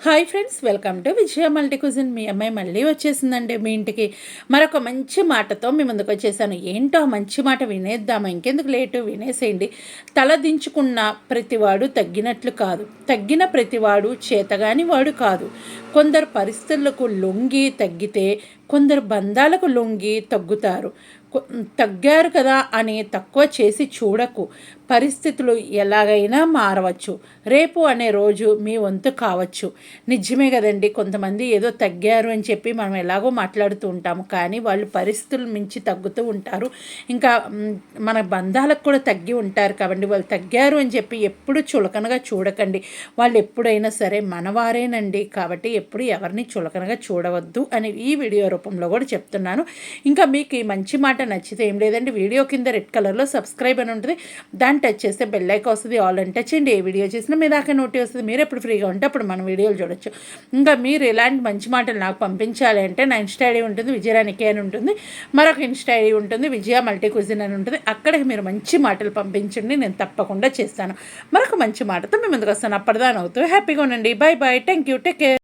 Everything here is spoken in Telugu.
Hi friends welcome to Vijaya multi cuisine మీ అమ్మాయి మళ్ళీ వచ్చేసిందండి మీ ఇంటికి. మరొక మంచి మాటతో మీ ముందుకు వచ్చేసాను. ఏంటో మంచి మాట వినేద్దామా? ఇంకెందుకు లేటు? వినేసేయండి. తల దించుకున్న ప్రతివాడు తగ్గినట్లు కాదు. తగ్గిన ప్రతివాడు చేతగాని వాడు కాదు. కొందరు పరిస్థితులకు లొంగి తగ్గితే కొందరు బంధాలకు లొంగి తగ్గుతారు. తగ్గారు కదా అని తక్కువ చేసి చూడకు. పరిస్థితులు ఎలాగైనా మారవచ్చు. రేపు అనే రోజు మీ వంతు కావచ్చు. నిజమే కదండి కొంతమంది ఏదో తగ్గారు అని చెప్పి మనం ఎలాగో మాట్లాడుతూ ఉంటాము. కానీ వాళ్ళు పరిస్థితులు మించి తగ్గుతూ ఉంటారు. ఇంకా మన బంధాలకు కూడా తగ్గి ఉంటారు కాబట్టి వాళ్ళు తగ్గారు అని చెప్పి ఎప్పుడు చులకనగా చూడకండి. వాళ్ళు ఎప్పుడైనా సరే మనవారేనండి కాబట్టి ఎప్పుడు ఎవరిని చులకనగా చూడవద్దు అని ఈ వీడియో రూపంలో కూడా చెప్తున్నాను. ఇంకా మీకు ఈ మంచి మాట నచ్చితే ఏం లేదండి వీడియో కింద రెడ్ కలర్లో సబ్స్క్రైబ్ అని ఉంటుంది. దాని దాన్ని టచ్ చేస్తే బెల్ ఐకాన్ వస్తుంది. ఆల్ అని టచ్ చేయండి ఏ వీడియో చేసినా మీ దాకా నోటి వస్తుంది. మీరు ఎప్పుడు ఫ్రీగా ఉంటే అప్పుడు మన వీడియోలు చూడొచ్చు. ఇంకా మీరు ఇలాంటి మంచి మాటలు నాకు పంపించాలి అంటే నా ఇన్స్టా ఐడి ఉంటుంది. విజయరానికి అని ఉంటుంది. మరొక ఇన్స్టా ఐడి ఉంటుంది. విజయ మల్టీ క్విజిన్ అని ఉంటుంది. అక్కడికి మీరు మంచి మాటలు పంపించండి. నేను తప్పకుండా చేస్తాను. మరొక మంచి మాటతో మీ ముందుకు వస్తాను. అప్పటిదాని అవుతూ హ్యాపీగా ఉండండి. Bye bye thank you take care